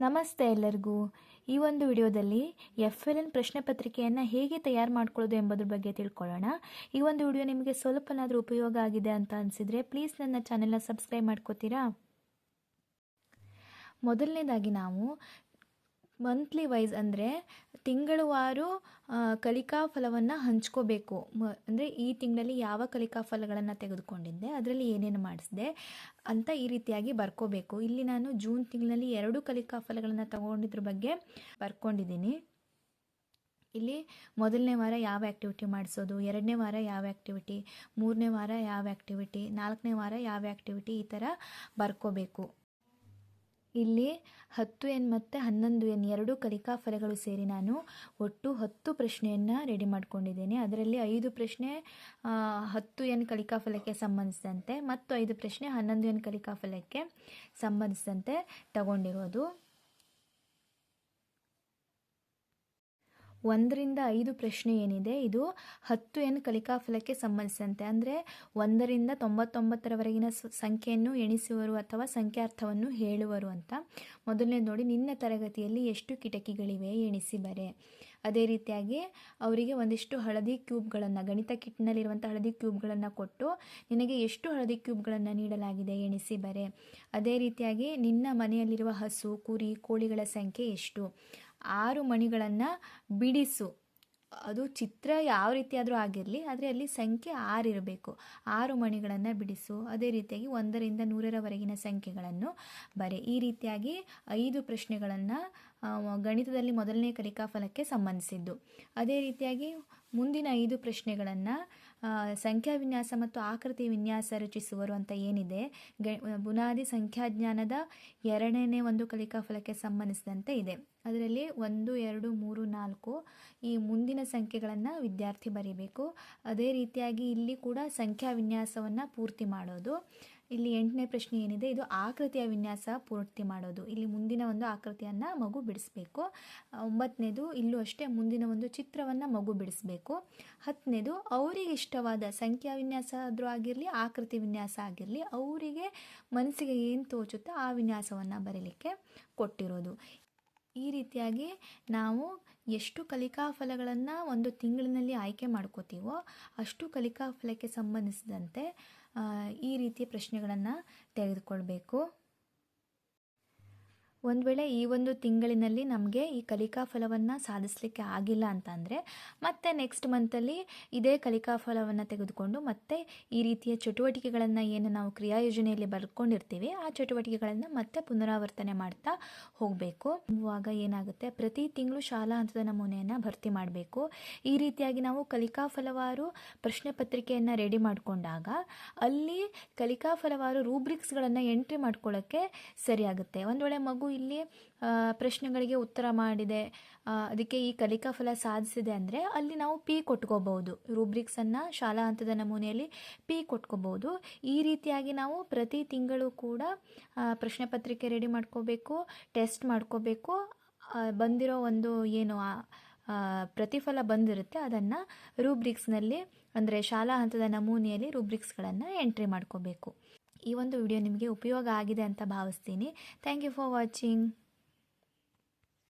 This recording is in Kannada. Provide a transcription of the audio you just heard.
ನಮಸ್ತೆ ಎಲ್ಲರಿಗೂ. ಈ ಒಂದು ವಿಡಿಯೋದಲ್ಲಿ ಎಫ್ ಎಲ್ ಎನ್ ಪ್ರಶ್ನೆ ಪತ್ರಿಕೆಯನ್ನು ಹೇಗೆ ತಯಾರು ಮಾಡ್ಕೊಳ್ಳೋದು ಎಂಬುದ್ರ ಬಗ್ಗೆ ತಿಳ್ಕೊಳ್ಳೋಣ. ಈ ಒಂದು ವಿಡಿಯೋ ನಿಮಗೆ ಸ್ವಲ್ಪನಾದರೂ ಉಪಯೋಗ ಆಗಿದೆ ಅಂತ ಅನಿಸಿದರೆ ಪ್ಲೀಸ್ ನನ್ನ ಚಾನೆಲ್ನ ಸಬ್ಸ್ಕ್ರೈಬ್ ಮಾಡ್ಕೋತೀರಾ? ಮೊದಲನೇದಾಗಿ ನಾವು ಮಂತ್ಲಿ ವೈಸ್ ಅಂದರೆ ತಿಂಗಳುವಾರು ಕಲಿಕಾ ಫಲವನ್ನು ಹಂಚ್ಕೋಬೇಕು. ಮ, ಅಂದರೆ ಈ ತಿಂಗಳಲ್ಲಿ ಯಾವ ಕಲಿಕಾ ಫಲಗಳನ್ನು ತೆಗೆದುಕೊಂಡಿದ್ದೆ, ಅದರಲ್ಲಿ ಏನೇನು ಮಾಡಿಸಿದೆ ಅಂತ ಈ ರೀತಿಯಾಗಿ ಬರ್ಕೋಬೇಕು. ಇಲ್ಲಿ ನಾನು ಜೂನ್ ತಿಂಗಳಲ್ಲಿ ಎರಡು ಕಲಿಕಾ ಫಲಗಳನ್ನು ತಗೊಂಡಿದ್ರ ಬಗ್ಗೆ ಬರ್ಕೊಂಡಿದ್ದೀನಿ. ಇಲ್ಲಿ ಮೊದಲನೇ ವಾರ ಯಾವ ಆ್ಯಕ್ಟಿವಿಟಿ ಮಾಡಿಸೋದು, ಎರಡನೇ ವಾರ ಯಾವ ಆ್ಯಕ್ಟಿವಿಟಿ ಮೂರನೇ ವಾರ ಯಾವ ಆ್ಯಕ್ಟಿವಿಟಿ ನಾಲ್ಕನೇ ವಾರ ಯಾವ ಆ್ಯಕ್ಟಿವಿಟಿ ಈ ಥರ ಬರ್ಕೋಬೇಕು. ಇಲ್ಲಿ ಹತ್ತು ಎನ್ ಮತ್ತು ಹನ್ನೊಂದು ಎನ್ ಎರಡು ಕಲಿಕಾ ಫಲಗಳು ಸೇರಿ ನಾನು ಒಟ್ಟು ಹತ್ತು ಪ್ರಶ್ನೆಯನ್ನು ರೆಡಿ ಮಾಡ್ಕೊಂಡಿದ್ದೇನೆ. ಅದರಲ್ಲಿ ಐದು ಪ್ರಶ್ನೆ ಹತ್ತು ಎನ್ ಕಲಿಕಾ ಫಲಕ್ಕೆ ಸಂಬಂಧಿಸಿದಂತೆ, ಮತ್ತು ಐದು ಪ್ರಶ್ನೆ ಹನ್ನೊಂದು ಎನ್ ಕಲಿಕಾ ಫಲಕ್ಕೆ ಸಂಬಂಧಿಸಿದಂತೆ ತಗೊಂಡಿರೋದು. ಒಂದರಿಂದ ಐದು ಪ್ರಶ್ನೆ ಏನಿದೆ, ಇದು ಹತ್ತು ಎನ್ ಕಲಿಕಾಫಲಕ್ಕೆ ಸಂಬಂಧಿಸಿದಂತೆ. ಅಂದರೆ ಒಂದರಿಂದ ತೊಂಬತ್ತೊಂಬತ್ತರವರೆಗಿನ ಸಂಖ್ಯೆಯನ್ನು ಎಣಿಸುವರು ಅಥವಾ ಸಂಖ್ಯಾರ್ಥವನ್ನು ಹೇಳುವರು ಅಂತ. ಮೊದಲನೇ ನೋಡಿ, ನಿನ್ನ ತರಗತಿಯಲ್ಲಿ ಎಷ್ಟು ಕಿಟಕಿಗಳಿವೆ ಎಣಿಸಿ ಬರೆ. ಅದೇ ರೀತಿಯಾಗಿ ಅವರಿಗೆ ಒಂದಿಷ್ಟು ಹಳದಿ ಕ್ಯೂಬ್ಗಳನ್ನು, ಗಣಿತ ಕಿಟ್ನಲ್ಲಿರುವಂಥ ಹಳದಿ ಕ್ಯೂಬ್ಗಳನ್ನು ಕೊಟ್ಟು ನಿನಗೆ ಎಷ್ಟು ಹಳದಿ ಕ್ಯೂಬ್ಗಳನ್ನು ನೀಡಲಾಗಿದೆ ಎಣಿಸಿ ಬರೆ. ಅದೇ ರೀತಿಯಾಗಿ ನಿನ್ನ ಮನೆಯಲ್ಲಿರುವ ಹಸು, ಕುರಿ, ಕೋಳಿಗಳ ಸಂಖ್ಯೆ ಎಷ್ಟು. ಆರು ಮಣಿಗಳನ್ನು ಬಿಡಿಸು. ಅದು ಚಿತ್ರ ಯಾವ ರೀತಿಯಾದರೂ ಆಗಿರಲಿ, ಆದರೆ ಅಲ್ಲಿ ಸಂಖ್ಯೆ ಆರು ಇರಬೇಕು. ಆರು ಮಣಿಗಳನ್ನು ಬಿಡಿಸು. ಅದೇ ರೀತಿಯಾಗಿ ಒಂದರಿಂದ ನೂರರವರೆಗಿನ ಸಂಖ್ಯೆಗಳನ್ನು ಬರೆ. ಈ ರೀತಿಯಾಗಿ ಐದು ಪ್ರಶ್ನೆಗಳನ್ನು ಗಣಿತದಲ್ಲಿ ಮೊದಲನೇ ಕಲಿಕಾ ಫಲಕ್ಕೆ ಸಂಬಂಧಿಸಿದ್ದು. ಅದೇ ರೀತಿಯಾಗಿ ಮುಂದಿನ ಐದು ಪ್ರಶ್ನೆಗಳನ್ನು ಸಂಖ್ಯಾ ವಿನ್ಯಾಸ ಮತ್ತು ಆಕೃತಿ ವಿನ್ಯಾಸ ರಚಿಸುವರು ಅಂತ ಏನಿದೆ ಗ ಬುನಾದಿ ಸಂಖ್ಯಾಜ್ಞಾನದ ಎರಡನೇ ಒಂದು ಕಲಿಕಾ ಫಲಕ್ಕೆ ಸಂಬಂಧಿಸಿದಂತೆ ಇದೆ. ಅದರಲ್ಲಿ ಒಂದು, ಎರಡು, ಮೂರು, ನಾಲ್ಕು ಈ ಮುಂದಿನ ಸಂಖ್ಯೆಗಳನ್ನು ವಿದ್ಯಾರ್ಥಿ ಬರೀಬೇಕು. ಅದೇ ರೀತಿಯಾಗಿ ಇಲ್ಲಿ ಕೂಡ ಸಂಖ್ಯಾ ವಿನ್ಯಾಸವನ್ನು ಪೂರ್ತಿ ಮಾಡೋದು. ಇಲ್ಲಿ ಎಂಟನೇ ಪ್ರಶ್ನೆ ಏನಿದೆ? ಇದು ಆಕೃತಿಯ ವಿನ್ಯಾಸ ಪೂರ್ತಿ ಮಾಡೋದು. ಇಲ್ಲಿ ಮುಂದಿನ ಒಂದು ಆಕೃತಿಯನ್ನು ಮಗು ಬಿಡಿಸ್ಬೇಕು. ಒಂಬತ್ತನೇದು ಇಲ್ಲೂ ಅಷ್ಟೇ, ಮುಂದಿನ ಒಂದು ಚಿತ್ರವನ್ನು ಮಗು ಬಿಡಿಸ್ಬೇಕು. ಹತ್ತನೇದು ಅವರಿಗೆ ಇಷ್ಟವಾದ ಸಂಖ್ಯಾ ವಿನ್ಯಾಸ ಆದರೂ ಆಗಿರಲಿ, ಆಕೃತಿ ವಿನ್ಯಾಸ ಆಗಿರಲಿ, ಅವರಿಗೆ ಮನಸ್ಸಿಗೆ ಏನು ತೋಚುತ್ತೋ ಆ ವಿನ್ಯಾಸವನ್ನು ಬರೀಲಿಕ್ಕೆ ಕೊಟ್ಟಿರೋದು. ಈ ರೀತಿಯಾಗಿ ನಾವು ಎಷ್ಟು ಕಲಿಕಾ ಫಲಗಳನ್ನು ಒಂದು ತಿಂಗಳಿನಲ್ಲಿ ಆಯ್ಕೆ ಮಾಡ್ಕೋತೀವೋ ಅಷ್ಟು ಕಲಿಕಾ ಫಲಕ್ಕೆ ಸಂಬಂಧಿಸಿದಂತೆ ಈ ರೀತಿಯ ಪ್ರಶ್ನೆಗಳನ್ನು ತೆಗೆದುಕೊಳ್ಬೇಕು. ಒಂದು ವೇಳೆ ಈ ಒಂದು ತಿಂಗಳಿನಲ್ಲಿ ನಮಗೆ ಈ ಕಲಿಕಾ ಫಲವನ್ನು ಸಾಧಿಸಲಿಕ್ಕೆ ಆಗಿಲ್ಲ ಅಂತಂದರೆ, ಮತ್ತೆ ನೆಕ್ಸ್ಟ್ ಮಂತಲ್ಲಿ ಇದೇ ಕಲಿಕಾ ಫಲವನ್ನು ತೆಗೆದುಕೊಂಡು ಮತ್ತೆ ಈ ರೀತಿಯ ಚಟುವಟಿಕೆಗಳನ್ನು ಏನು ನಾವು ಕ್ರಿಯಾ ಯೋಜನೆಯಲ್ಲಿ ಬರ್ಕೊಂಡಿರ್ತೀವಿ, ಆ ಚಟುವಟಿಕೆಗಳನ್ನು ಮತ್ತೆ ಪುನರಾವರ್ತನೆ ಮಾಡ್ತಾ ಹೋಗಬೇಕು. ಆಗ ಏನಾಗುತ್ತೆ, ಪ್ರತಿ ತಿಂಗಳು ಶಾಲಾ ಹಂತದ ನಮೂನೆಯನ್ನು ಭರ್ತಿ ಮಾಡಬೇಕು. ಈ ರೀತಿಯಾಗಿ ನಾವು ಕಲಿಕಾ ಫಲವಾರು ಪ್ರಶ್ನೆ ಪತ್ರಿಕೆಯನ್ನು ರೆಡಿ ಮಾಡಿಕೊಂಡಾಗ ಅಲ್ಲಿ ಕಲಿಕಾ ಫಲವಾರು ರೂಬ್ರಿಕ್ಸ್ಗಳನ್ನು ಎಂಟ್ರಿ ಮಾಡ್ಕೊಳ್ಳೋಕ್ಕೆ ಸರಿಯಾಗುತ್ತೆ. ಒಂದು ವೇಳೆ ಮಗು ಇಲ್ಲಿ ಪ್ರಶ್ನೆಗಳಿಗೆ ಉತ್ತರ ಮಾಡಿದೆ. ಅದಕ್ಕೆ ಈ ಕಲಿಕಾ ಫಲ ಸಾಧಿಸಿದೆ ಅಂದರೆ ಅಲ್ಲಿ ನಾವು ಪಿ ಕೊಟ್ಕೋಬಹುದು. ರೂಬ್ರಿಕ್ಸನ್ನು ಶಾಲಾ ಹಂತದ ನಮೂನೆಯಲ್ಲಿ ಪಿ ಕೊಟ್ಕೋಬಹುದು. ಈ ರೀತಿಯಾಗಿ ನಾವು ಪ್ರತಿ ತಿಂಗಳು ಕೂಡ ಪ್ರಶ್ನೆ ಪತ್ರಿಕೆ ರೆಡಿ ಮಾಡ್ಕೋಬೇಕು ಟೆಸ್ಟ್ ಮಾಡ್ಕೋಬೇಕು. ಬಂದಿರೋ ಒಂದು ಏನು ಪ್ರತಿಫಲ ಬಂದಿರುತ್ತೆ ಅದನ್ನು ರೂಬ್ರಿಕ್ಸ್ನಲ್ಲಿ ಅಂದರೆ ಶಾಲಾ ಹಂತದ ನಮೂನೆಯಲ್ಲಿ ರೂಬ್ರಿಕ್ಸ್ಗಳನ್ನು ಎಂಟ್ರಿ ಮಾಡ್ಕೋಬೇಕು. ಈ ಒಂದು ವಿಡಿಯೋ ನಿಮಗೆ ಉಪಯೋಗ ಆಗಿದೆ ಅಂತ ಭಾವಿಸ್ತೀನಿ. Thank you for watching